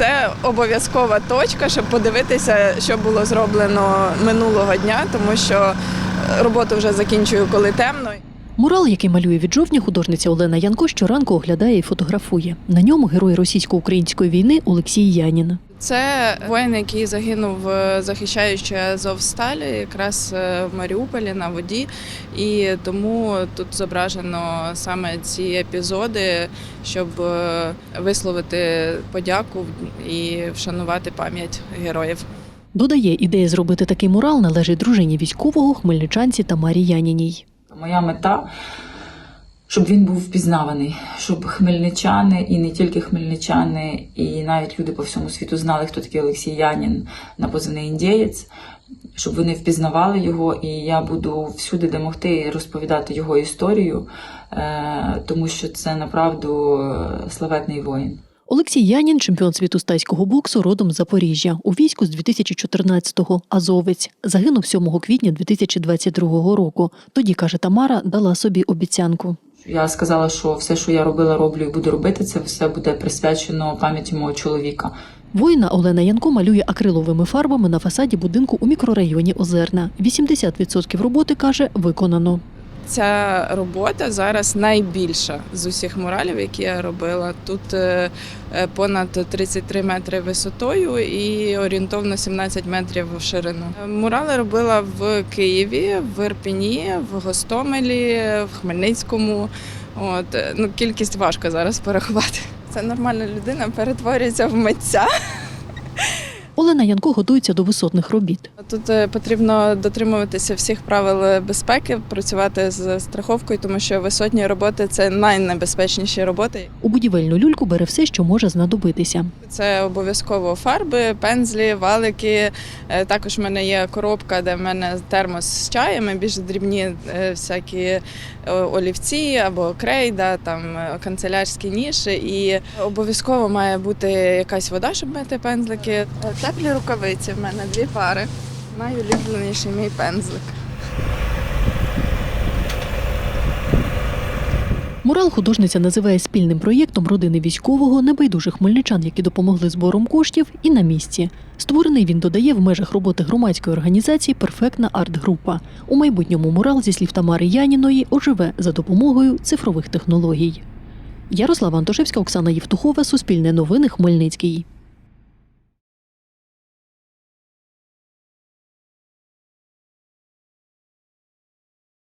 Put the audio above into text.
Це обов'язкова точка, щоб подивитися, що було зроблено минулого дня, тому що е, роботу вже закінчую, коли темно. Мурал, який малює від жовтня, художниця Олена Янко щоранку оглядає і фотографує. На ньому герой російсько-української війни Олексій Янін. Це воїн, який загинув, захищаючи Азовсталі, якраз е, в Маріуполі на воді. І тому тут зображено саме ці епізоди, щоб е, висловити подяку і вшанувати пам'ять героїв. Додає, ідея зробити такий мурал належить дружині військового, хмельничанці Тамарі Яніній. Моя мета, щоб він був впізнаваний, щоб хмельничани і не тільки хмельничани, і навіть люди по всьому світу знали, хто такий Олексій Янін на позивний індієць, щоб вони впізнавали його, і я буду всюди, де могти, розповідати його історію, е, тому що це направду е, славетний воїн. Олексій Янін, чемпіон світу з тайського боксу, родом з Запоріжжя. У війську з 2014-го. Азовець. Загинув 7 квітня 2022 року. Тоді, каже Тамара, дала собі обіцянку. Я сказала, що все, що я робила, роблю і буду робити, це все буде присвячено пам'яті мого чоловіка. Воїна Олена Янко малює акриловими фарбами на фасаді будинку у мікрорайоні Озерна. 80% роботи, каже, виконано. Ця робота зараз найбільша з усіх муралів, які я робила. Тут е, е, понад 33 метри висотою і орієнтовно 17 метрів в ширину. Мурали робила в Києві, в Ірпіні, в Гостомелі, в Хмельницькому. От е, ну кількість важко зараз порахувати. Це нормальна людина перетворюється в митця. Олена Янко готується до висотних робіт. Тут е, потрібно дотримуватися всіх правил безпеки, працювати з страховкою, тому що висотні роботи це найнебезпечніші роботи. У будівельну люльку бере все, що може знадобитися. Це обов'язково фарби, пензлі, валики. Е, Також в мене є коробка, де в мене термос з чаєм, більш дрібні е, всякі олівці або крейда, там канцелярські ніші. І обов'язково має бути якась вода, щоб мити пензлики. Е, Теплі рукавиці в мене дві пари. Найулюбленіший мій пензлик. Мурал художниця називає спільним проєктом родини військового, небайдужих хмельничан, які допомогли збором коштів, і на місці. Створений він додає в межах роботи громадської організації Перфектна арт-група. У майбутньому мурал, зі слів Тамари Яніної, оживе за допомогою цифрових технологій. Ярослава Антошевська, Оксана Євтухова, Суспільне новини, Хмельницький.